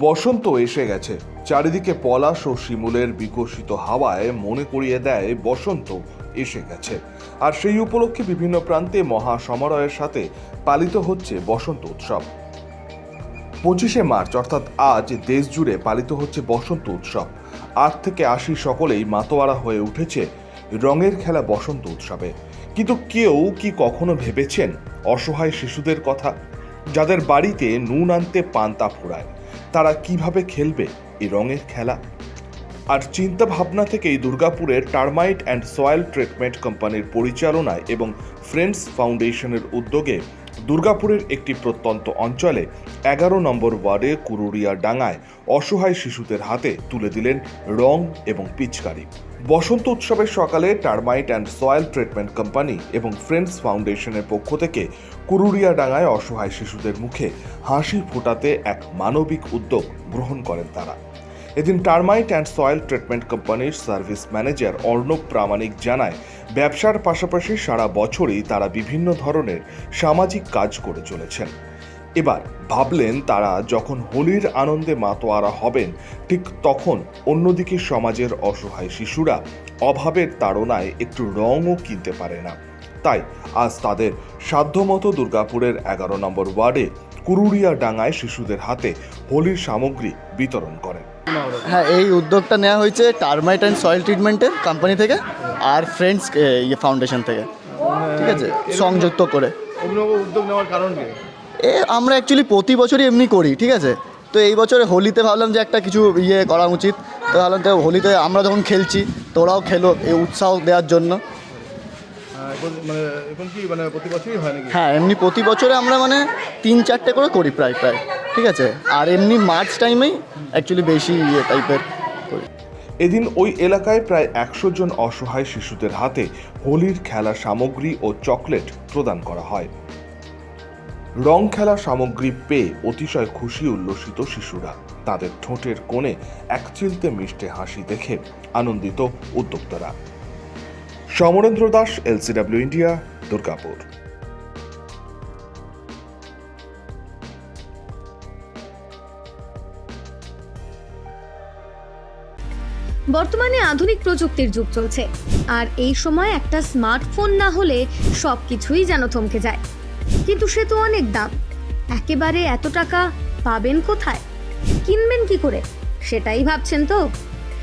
বসন্ত এসে গেছে। চারিদিকে পলাশ ও শিমুলের বিকশিত হাওয়ায় মনে করিয়ে দেয়, বসন্ত এসে গেছে। আর সেই উপলক্ষে বিভিন্ন প্রান্তে মহা সমারোহের সাথে পালিত হচ্ছে বসন্ত উৎসব। পঁচিশে মার্চ, অর্থাৎ আজ দেশ জুড়ে পালিত হচ্ছে বসন্ত উৎসব। আট থেকে আশি সকলেই মাতোয়ারা হয়ে উঠেছে রঙের খেলা বসন্ত উৎসবে। কিন্তু কেউ কি কখনো ভেবেছেন অসহায় শিশুদের কথা? যাদের বাড়িতে নুন আনতে পান্তা ফুরায় তারা কীভাবে খেলবে এই রঙের খেলা? আর চিন্তা ভাবনা থেকেই দুর্গাপুরের টার্মাইট অ্যান্ড সয়েল ট্রিটমেন্ট কোম্পানির পরিচালনায় এবং ফ্রেন্ডস ফাউন্ডেশনের উদ্যোগে দুর্গাপুরের একটি প্রত্যন্ত অঞ্চলে এগারো নম্বর ওয়ার্ডে কুরুরিয়া ডাঙায় অসহায় শিশুদের হাতে তুলে দিলেন রং এবং পিচকারি। বসন্ত উৎসবের সকালে termite and soil treatment company এবং ফ্রেন্ডস ফাউন্ডেশনের পক্ষ থেকে কুরুরিয়া ডাঙায় অসহায় শিশুদের মুখে হাসি ফোটাতে এক মানবিক উদ্যোগ গ্রহণ করেন তারা। এদিন টার্মাইট অ্যান্ড সয়েল ট্রিটমেন্ট কোম্পানির সার্ভিস ম্যানেজার অর্ণব প্রামাণিক জানায় ব্যবসার পাশাপাশি সারা বছরই তারা বিভিন্ন ধরনের সামাজিক কাজ করে চলেছেন। এবার ভাবলেন তারা যখন হোলির আনন্দে মাতোয়ারা হবেন, ঠিক তখন অন্যদিকে সমাজের অসহায় শিশুরা অভাবের তাড়নায় একটু রঙও কিনতে পারে না। তাই আজ তাদের সাধ্যমতো দুর্গাপুরের এগারো নম্বর ওয়ার্ডে কুরুরিয়া ডাঙায় শিশুদের হাতে হোলির সামগ্রী বিতরণ করেন। হ্যাঁ এই উদ্যোগটা নেওয়া হয়েছে টার্মাইট অ্যান্ড সয়েল ট্রিটমেন্টের কোম্পানি থেকে আর ফ্রেন্ডস ইয়ে ফাউন্ডেশন থেকে। ঠিক আছে? সংযুক্ত করে। উদ্যোগ নেওয়ার কারণ কি? এ আমরা অ্যাকচুয়ালি প্রতি বছরই এমনি করি ঠিক আছে? তো এই বছরে হোলিতে ভাবলাম যে একটা কিছু ইয়ে করা উচিত। তো ভাবলাম তো হোলিতে আমরা যখন খেলছি তোরাও খেলো এই উৎসাহ দেওয়ার জন্য। মানে এখন কি মানে প্রতি বছরই হয় নাকি? হ্যাঁ এমনি প্রতি বছরে আমরা মানে তিন চারটে করে করি প্রায় প্রায়। ঠিক আছে? আর এমনি মার্চ টাইমেই অ্যাকচুয়ালি বেশি ইয়ে টাইপের করি। এদিন ওই এলাকায় প্রায় একশো জন অসহায় শিশুদের হাতে হোলির খেলা সামগ্রী ও চকলেট প্রদান করা হয়। রং খেলা সামগ্রী পেয়ে অতিশয় খুশি উল্লসিত শিশুরা। তাদের ঠোঁটের কোণে একচিলতে মিষ্টে হাসি দেখে আনন্দিত উদ্যোক্তারা। Samarendra Das, LCW India, Durgapur. বর্তমানে আধুনিক প্রযুক্তির যুগ চলছে। আর এই সময় একটা স্মার্টফোন না হলে সব কিছুই যেন থমকে যায়। কিন্তু সে তো অনেক দাম। একেবারে এত টাকা পাবেন কোথায়? কিনবেন কি করে? সেটাই ভাবছেন তো?